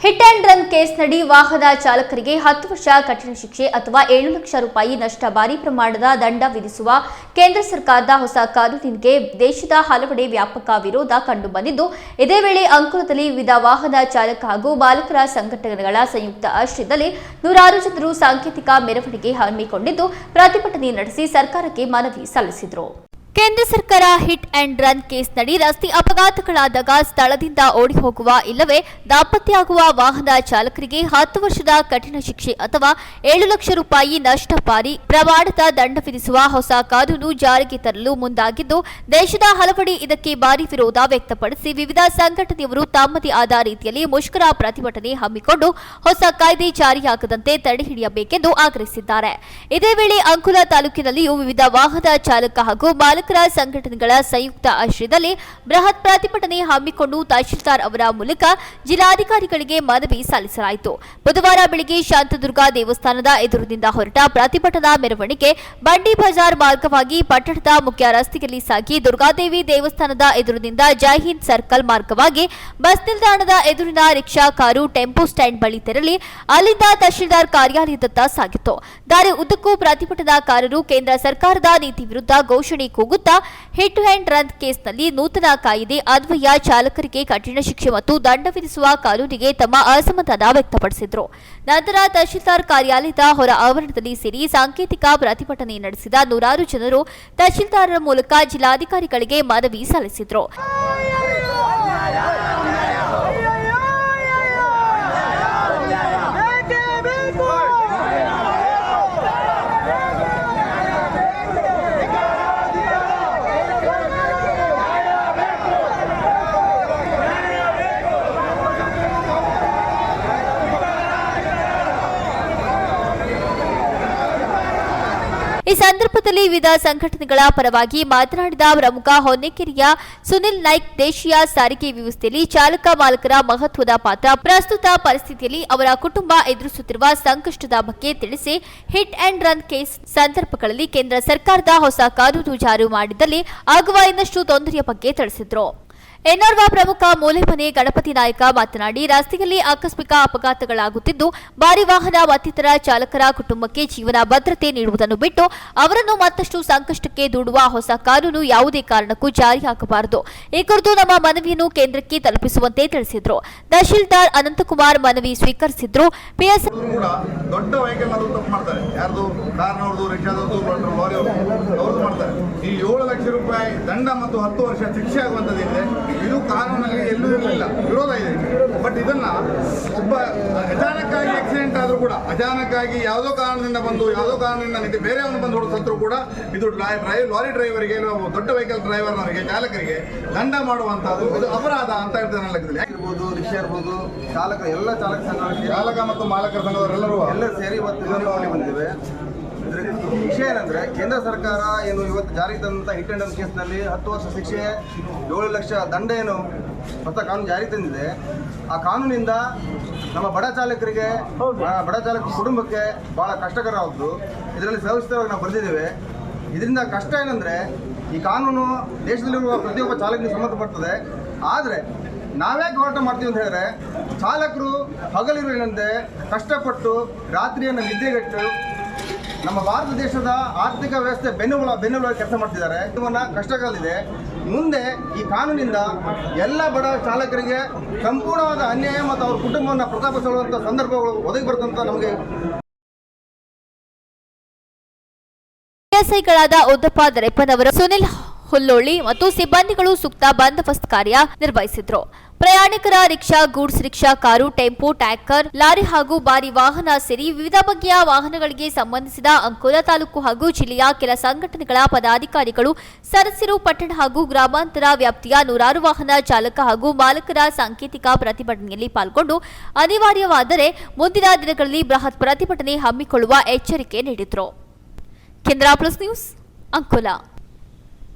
Hit and run ಕೇಸ್ನಡಿ ವಾಹನ ಚಾಲಕರಿಗೆ ಹತ್ತು ವರ್ಷ ಕಠಿಣ ಶಿಕ್ಷೆ ಅಥವಾ ಏಳು ಲಕ್ಷ ರೂಪಾಯಿ ನಷ್ಟ ಭಾರಿ ಪ್ರಮಾಣದ ದಂಡ ವಿಧಿಸುವ ಕೇಂದ್ರ ಸರ್ಕಾರದ ಹೊಸ ಕಾನೂನಿಗೆ ದೇಶದ ಹಲವೆಡೆ ವ್ಯಾಪಕ ವಿರೋಧ ಕಂಡುಬಂದಿದ್ದು ಇದೇ ವೇಳೆ ಅಂಕುರದಲ್ಲಿ ವಿವಿಧ ವಾಹನ ಚಾಲಕ ಹಾಗೂ ಬಾಲಕರ ಸಂಘಟನೆಗಳ ಸಂಯುಕ್ತ ಆಶ್ರಯದಲ್ಲಿ ನೂರಾರು ಜನರು ಸಾಂಕೇತಿಕ ಮೆರವಣಿಗೆ ಹಮ್ಮಿಕೊಂಡಿದ್ದು, ಪ್ರತಿಭಟನೆ ನಡೆಸಿ ಸರ್ಕಾರಕ್ಕೆ ಮನವಿ ಸಲ್ಲಿಸಿದರು. ಕೇಂದ್ರ ಸರ್ಕಾರ ಹಿಟ್ ಅಂಡ್ ರನ್ ಕೇಸ್ನಡಿ ರಸ್ತೆ ಅಪಘಾತಗಳಾದಾಗ ಸ್ಥಳದಿಂದ ಓಡಿ ಹೋಗುವ ಇಲ್ಲವೇ ದಾಪತ್ಯಾಗುವ ವಾಹನ ಚಾಲಕರಿಗೆ ಹತ್ತು ವರ್ಷದ ಕಠಿಣ ಶಿಕ್ಷೆ ಅಥವಾ ಏಳು ಲಕ್ಷ ರೂಪಾಯಿ ನಷ್ಟ ಪಾರಿ ಪ್ರಮಾಣದ ದಂಡ ವಿಧಿಸುವ ಹೊಸ ಕಾನೂನು ಜಾರಿಗೆ ತರಲು ಮುಂದಾಗಿದ್ದು, ದೇಶದ ಹಲವೆಡೆ ಇದಕ್ಕೆ ಭಾರಿ ವಿರೋಧ ವ್ಯಕ್ತಪಡಿಸಿ ವಿವಿಧ ಸಂಘಟನೆಯವರು ತಮ್ಮದೇ ಆದ ರೀತಿಯಲ್ಲಿ ಮುಷ್ಕರ ಪ್ರತಿಭಟನೆ ಹಮ್ಮಿಕೊಂಡು ಹೊಸ ಕಾಯ್ದೆ ಜಾರಿಯಾಗದಂತೆ ತಡೆಹಿಡಿಯಬೇಕೆಂದು ಆಗ್ರಹಿಸಿದ್ದಾರೆ. ಇದೇ ವೇಳೆ ಅಂಕುಲ ತಾಲೂಕಿನಲ್ಲಿಯೂ ವಿವಿಧ ವಾಹನ ಚಾಲಕ ಹಾಗೂ ಮಾಲಕರ ಸಂಘಟನೆಗಳ ಸಂಯುಕ್ತ ಆಶ್ರಯದಲ್ಲಿ ಬೃಹತ್ ಪ್ರತಿಭಟನೆ ಹಮ್ಮಿಕೊಂಡು ತಹಶೀಲ್ದಾರ್ ಅವರ ಮೂಲಕ ಜಿಲ್ಲಾಧಿಕಾರಿಗಳಿಗೆ ಮನವಿ ಸಲ್ಲಿಸಲಾಯಿತು. ಬುಧವಾರ ಬೆಳಗ್ಗೆ ಶಾಂತದುರ್ಗ ದೇವಸ್ಥಾನದ ಎದುರಿನಿಂದ ಹೊರಟ ಪ್ರತಿಭಟನಾ ಮೆರವಣಿಗೆ ಬಂಡಿ ಬಜಾರ್ ಮಾರ್ಗವಾಗಿ ಪಟ್ಟಣದ ಮುಖ್ಯ ರಸ್ತೆಯಲ್ಲಿ ಸಾಗಿ ದುರ್ಗಾದೇವಿ ದೇವಸ್ಥಾನದ ಎದುರಿನಿಂದ ಜೈ ಹಿಂದ್ ಸರ್ಕಲ್ ಮಾರ್ಗವಾಗಿ ಬಸ್ ನಿಲ್ದಾಣದ ಎದುರಿನ ರಿಕ್ಷಾ, ಕಾರು, ಟೆಂಪೋ ಸ್ಟ್ಯಾಂಡ್ ಬಳಿ ತೆರಳಿ ಅಲ್ಲಿಂದ ತಹಶೀಲ್ದಾರ್ ಕಾರ್ಯಾಲಯದತ್ತ ಸಾಗಿತ್ತು. ದಾರಿ ಉದ್ದಕ್ಕೂ ಪ್ರತಿಭಟನಾಕಾರರು ಕೇಂದ್ರ ಸರ್ಕಾರದ ನೀತಿ ವಿರುದ್ಧ ಘೋಷಣೆ ಕೂಗುತ್ತಾ ಹಿಟ್ ಹ್ಯಾಂಡ್ ರನ್ ಕೇಸ್ನಲ್ಲಿ ನೂತನ ಕಾಯಿದೆ ಅನ್ವಯ ಚಾಲಕರಿಗೆ ಕಠಿಣ ಶಿಕ್ಷೆ ಮತ್ತು ದಂಡ ವಿಧಿಸುವ ಕಾನೂನಿಗೆ ತಮ್ಮ ಅಸಮಾಧಾನ ವ್ಯಕ್ತಪಡಿಸಿದ್ರು. ನಂತರ ತಹಶೀಲ್ದಾರ್ ಕಾರ್ಯಾಲಯದ ಹೊರ ಆವರಣದಲ್ಲಿ ಸೇರಿ ಸಾಂಕೇತಿಕ ಪ್ರತಿಭಟನೆ ನಡೆಸಿದ ನೂರಾರು ಜನರು ತಹಶೀಲ್ದಾರರ ಮೂಲಕ ಜಿಲ್ಲಾಧಿಕಾರಿಗಳಿಗೆ ಮನವಿ ಸಲ್ಲಿಸಿದ್ರು. ಈ ಸಂದರ್ಭದಲ್ಲಿ ವಿವಿಧ ಸಂಘಟನೆಗಳ ಪರವಾಗಿ ಮಾತನಾಡಿದ ಪ್ರಮುಖ ಹೊನ್ನೆಕೆರೆಯ ಸುನಿಲ್ ನಾಯ್ಕ್ ದೇಶೀಯ ಸಾರಿಗೆ ವ್ಯವಸ್ಥೆಯಲ್ಲಿ ಚಾಲಕ ಮಾಲಕರ ಮಹತ್ವದ ಪಾತ್ರ. ಪ್ರಸ್ತುತ ಪರಿಸ್ಥಿತಿಯಲ್ಲಿ ಅವರ ಕುಟುಂಬ ಎದುರಿಸುತ್ತಿರುವ ಸಂಕಷ್ಟದ ಬಗ್ಗೆ ತಿಳಿಸಿ ಹಿಟ್ ಅಂಡ್ ರನ್ ಕೇಸ್ ಸಂದರ್ಭಗಳಲ್ಲಿ ಕೇಂದ್ರ ಸರ್ಕಾರದ ಹೊಸ ಕಾನೂನು ಜಾರಿ ಮಾಡಿದಲ್ಲಿ ಆಗುವ ಇನ್ನಷ್ಟು ತೊಂದರೆಯ ಬಗ್ಗೆ ತಿಳಿಸಿದರು. ಎನ್ನೋರ್ವ ಪ್ರಮುಖ ಮೂಲೆಮನೆ ಗಣಪತಿ ನಾಯಕ ಮಾತನಾಡಿ, ರಸ್ತೆಯಲ್ಲಿ ಆಕಸ್ಮಿಕ ಅಪಘಾತಗಳಾಗುತ್ತಿದ್ದು, ಭಾರಿ ವಾಹನ ಮತ್ತಿತರ ಚಾಲಕರ ಕುಟುಂಬಕ್ಕೆ ಜೀವನ ಭದ್ರತೆ ನೀಡುವುದನ್ನು ಬಿಟ್ಟು, ಅವರನ್ನು ಮತ್ತಷ್ಟು ಸಂಕಷ್ಟಕ್ಕೆ ದೂಡುವ ಹೊಸ ಕಾನೂನು ಯಾವುದೇ ಕಾರಣಕ್ಕೂ ಜಾರಿಯಾಗಬಾರದು ಈ ಕುರಿತು ನಮ್ಮ ಮನವಿಯನ್ನು ಕೇಂದ್ರಕ್ಕೆ ತಲುಪಿಸುವಂತೆ ತಿಳಿಸಿದರು. ತಹಶೀಲ್ದಾರ್ ಅನಂತಕುಮಾರ್ ಮನವಿ ಸ್ವೀಕರಿಸಿದ್ರು. ಪಿಎಸ್ ದೊಡ್ಡ ವೆಹಿಕಲ್ ಅವರು ತಪ್ಪು ಮಾಡ್ತಾರೆ. ಯಾರ್ದು ಕಾರ್ನವ್ರದ್ದು ರಿಕ್ಷಾದವ್ರದ್ದು ಲಾರಿ ಅವ್ರದ್ದು ಮಾಡ್ತಾರೆ. ಈ ಏಳು ಲಕ್ಷ ರೂಪಾಯಿ ದಂಡ ಮತ್ತು ಹತ್ತು ವರ್ಷ ಶಿಕ್ಷೆ ಆಗುವಂಥದ್ದಿದೆ ಇದು ಕಾನೂನಲ್ಲಿ ಎಲ್ಲೂ ಇರಲಿಲ್ಲ. ವಿರೋಧ ಇದೆ ಬಟ್ ಇದನ್ನ ಒಬ್ಬ ಅಚಾನಕ್ಕಾಗಿ ಆಕ್ಸಿಡೆಂಟ್ ಆದರೂ ಕೂಡ, ಅಚಾನಕ್ಕಾಗಿ ಯಾವುದೋ ಕಾರಣದಿಂದ ಬಂದು, ಯಾವುದೋ ಕಾರಣದಿಂದ ನಿಂತು ಬೇರೆಯವನು ಬಂದು ಹೊಡೆಸತ್ರು ಕೂಡ ಇದು ಡ್ರೈ- ಡ್ರೈ, ಲಾರಿ ಡ್ರೈವರಿಗೆ ದೊಡ್ಡ ವೆಹಿಕಲ್ ಡ್ರೈವರ್ನವರಿಗೆ ಚಾಲಕರಿಗೆ ದಂಡ ಮಾಡುವಂತಹದ್ದು ಇದು ಅಪರಾಧ ಅಂತ ಹೇಳ್ತಾರೆ ಲೆಕ್ಕದಲ್ಲಿ. ಇರ್ಬೋದು, ರಿಕ್ಷಾ ಇರ್ಬೋದು, ಚಾಲಕ, ಎಲ್ಲ ಚಾಲಕ ಸಂಘ, ಚಾಲಕ ಮತ್ತು ಮಾಲಕರ ಸಂಘದವರೆಲ್ಲರೂ ಎಲ್ಲ ಸೇರಿ ಇವತ್ತು ವಿರೋಧವಾಗಿ ಬಂದಿವೆ ವಿಷಯ ಏನಂದ್ರೆ ಕೇಂದ್ರ ಸರ್ಕಾರ ಏನು ಇವತ್ತು ಜಾರಿಗೆ ತಂದಂಥ ಹಿಟ್ ಅಂಡ್ ರನ್ ಕೇಸ್ನಲ್ಲಿ ಹತ್ತು ವರ್ಷ ಶಿಕ್ಷೆ ಏಳು ಲಕ್ಷ ದಂಡ ಏನು ಹೊಸ ಕಾನೂನು ಜಾರಿಗೆ ತಂದಿದೆ. ಆ ಕಾನೂನಿಂದ ನಮ್ಮ ಬಡ ಚಾಲಕರಿಗೆ ಬಡ ಚಾಲಕ ಕುಟುಂಬಕ್ಕೆ ಬಹಳ ಕಷ್ಟಕರವಾದ್ದು. ಇದರಲ್ಲಿ ಸವಿಸ್ತರವಾಗಿ ನಾವು ಬರೆದಿದ್ದೇವೆ ಇದರಿಂದ ಕಷ್ಟ ಏನಂದ್ರೆ ಈ ಕಾನೂನು ದೇಶದಲ್ಲಿರುವ ಪ್ರತಿಯೊಬ್ಬ ಚಾಲಕನಿಗೆ ಸಂಬಂಧಪಡ್ತದೆ ಆದರೆ ನಾವ್ಯಾಕೆ ಹೋರಾಟ ಮಾಡ್ತೀವಿ ಅಂತ ಹೇಳಿದ್ರೆ ಚಾಲಕರು ಹಗಲಿರುವಂತೆ ಕಷ್ಟಪಟ್ಟು ರಾತ್ರಿಯನ್ನು ನಿದ್ದೆಗೆಟ್ಟು ನಮ್ಮ ಭಾರತ ದೇಶದ ಆರ್ಥಿಕ ವ್ಯವಸ್ಥೆ ಬೆನ್ನುಬಲ ಬೆನ್ನುಬಲವಾಗಿ ಕೆಲಸ ಮಾಡ್ತಿದ್ದಾರೆ. ಇವನ್ನ ಕಷ್ಟಕಾಲಿದೆ ಮುಂದೆ ಈ ಕಾನೂನಿಂದ ಎಲ್ಲ ಬಡ ಚಾಲಕರಿಗೆ ಸಂಪೂರ್ಣವಾದ ಅನ್ಯಾಯ ಮತ್ತು ಅವ್ರ ಕುಟುಂಬವನ್ನು ಪ್ರತಾಪಿಸುವಂಥ ಸಂದರ್ಭಗಳು ಒದಗಿ ಬರುತ್ತಂತ ನಮಗೆ ಎಸ್ಐಗಳಾದ ಉದ್ದಪ್ಪ ದರೆಪ್ಪನವರು ಸುನಿಲ್ ಹುಲ್ಲೋಳಿ ಮತ್ತು ಸಿಬ್ಬಂದಿಗಳು ಸೂಕ್ತ ಬಂದೋಬಸ್ತ್ ಕಾರ್ಯ ನಿರ್ವಹಿಸಿದ್ರು. ಪ್ರಯಾಣಿಕರ rickshaw, goods rickshaw, car, tempo, tanker, lorry ಹಾಗೂ ಭಾರಿ ವಾಹನ ಸೇರಿ ವಿವಿಧ ಬಗೆಯ ವಾಹನಗಳಿಗೆ ಸಂಬಂಧಿಸಿದ ಅಂಕೋಲಾ ತಾಲೂಕು ಹಾಗೂ ಜಿಲ್ಲೆಯ ಕೆಲ ಸಂಘಟನೆಗಳ ಪದಾಧಿಕಾರಿಗಳು ಸದಸ್ಯರು ಪಟ್ಟಣ ಹಾಗೂ ಗ್ರಾಮಾಂತರ ವ್ಯಾಪ್ತಿಯ ನೂರಾರು ವಾಹನ ಚಾಲಕ ಹಾಗೂ ಮಾಲಕರ ಸಾಂಕೇತಿಕ ಪ್ರತಿಭಟನೆಯಲ್ಲಿ ಪಾಲ್ಗೊಂಡು ಅನಿವಾರ್ಯವಾದರೆ ಮುಂದಿನ ದಿನಗಳಲ್ಲಿ ಬೃಹತ್ ಪ್ರತಿಭಟನೆ ಹಮ್ಮಿಕೊಳ್ಳುವ ಎಚ್ಚರಿಕೆ ನೀಡಿದರು. ಕೇಂದ್ರ ಪ್ಲಸ್ ನ್ಯೂಸ್ ಅಂಕೋಲಾ.